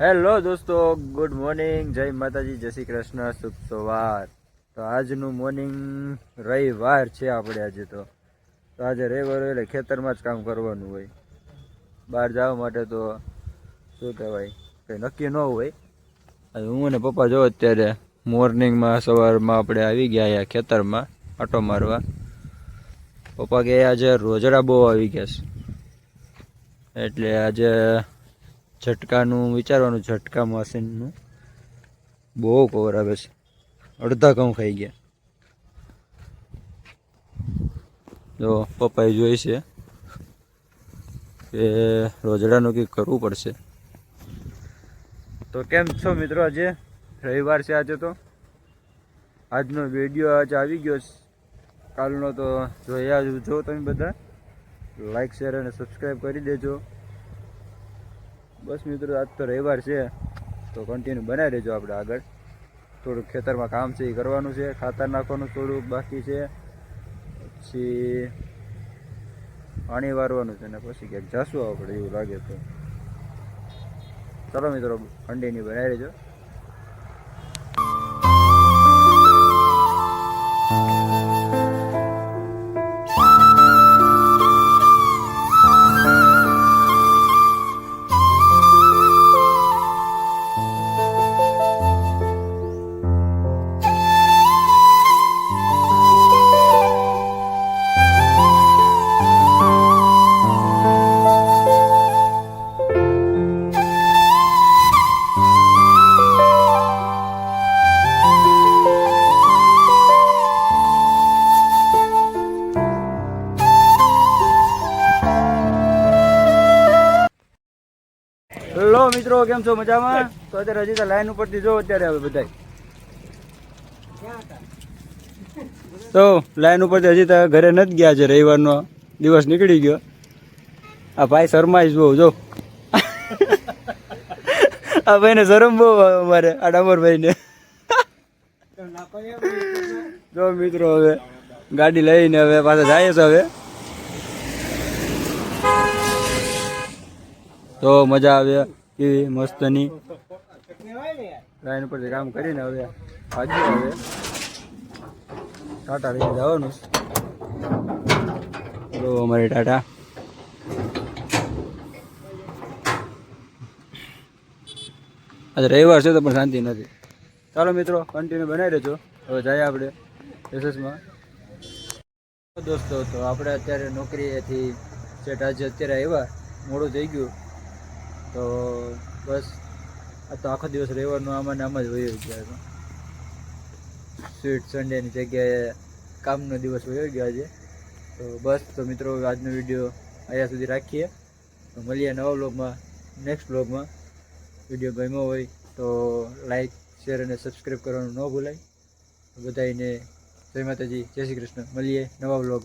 Hello દોસ્તો, good morning, જય માતાજી, જય શ્રી કૃષ્ણ, શુભ સવાર. તો આજનું મોર્નિંગ રવિવાર છે આપણે આજે તો. તો આજે રવિવાર એટલે ખેતરમાં જ કામ કરવાનું હોય. બહાર જવા માટે તો શું કહેવાય, કંઈ નક્કી ન હોય. હું અને પપ્પા જો અત્યારે મોર્નિંગમાં, સવારમાં આપણે આવી ગયા અહીંયા ખેતરમાં, આટો મારવા. પપ્પા કે આજે રોજડા બહુ આવી ગયા છે. એટલે આજે ઝટકાનું, વિચારવાનું ઝટકા મશીનનું. બહુ કવર આવે છે. અડધા ઘઉં ખાઈ ગયા. જો, પપ્પાએ જોઈ છે કે રોજડાનું કંઈક કરવું પડશે. તો કેમ છો મિત્રો આજે? રવિવાર છે આજે તો. આજનો વીડિયો આજે આવી ગયો કાલનો તો જોયા જો તમે બધા. લાઈક શેર અને સબસ્ક્રાઈબ કરી દેજો. બસ મિત્રો, આજ તો રવિવાર છે. તો કન્ટિન્યુ બનાવી દેજો આપણે આગળ. થોડુંક ખેતરમાં કામ છે એ કરવાનું છે, ખાતર નાખવાનું થોડુંક બાકી છે. પછી પાણી વારવાનું છે ને પછી ક્યાંક જાશું આપણે એવું લાગે તો. ચાલો મિત્રો કન્ટિન્યુ બનાવી રહેજો હેલો મિત્રો કેમ છો? મજામાં? તો અત્યારે હજી તો લાઈન ઉપરથી જો અત્યારે હવે બધા તો લાઈન ઉપરથી હજી તો ઘરે નથી ગયા છે રવિવારનો દિવસ નીકળી ગયો. આ ભાઈ શરમાઈશ બહુ જો. આ ભાઈને શરમ બહુ અમારે આ ડામરભાઈને જો મિત્રો હવે ગાડી લઈને હવે પાછા જાય છે હવે. તો મજા આવે એવી મસ્તની. લાઈન ઉપરથી કામ કરીને હવે ભાગી હવે. ટાટા લઈને જવાનું જો અમારી ટાટા. આજે રવિવાર છે તો પણ શાંતિ નથી. ચાલો મિત્રો કન્ટિન્યુ બનાવી દેજો હવે જઈએ આપણે એસએસમાં. દોસ્તો, તો આપણે અત્યારે નોકરીએથી સેટ આજે અત્યારે આવ્યા, મોડું થઈ ગયું. તો બસ, આ તો આખો દિવસ રહેવાનું, આમાં આમ જ વયો ગયા સ્વીટ સન્ડેની જગ્યાએ કામનો દિવસ વયો ગયો આજે. તો બસ, તો મિત્રો, આજનો વીડિયો અહીંયા સુધી રાખીએ. તો મળીએ નવા બ્લોગમાં નેક્સ્ટ બ્લોગમાં વીડિયો ગમ્યો હોય તો લાઈક શેર અને સબસ્ક્રાઈબ કરવાનું ન ભૂલાય. બધાને જય માતાજી, જય શ્રી કૃષ્ણ. મળીએ નવા બ્લોગ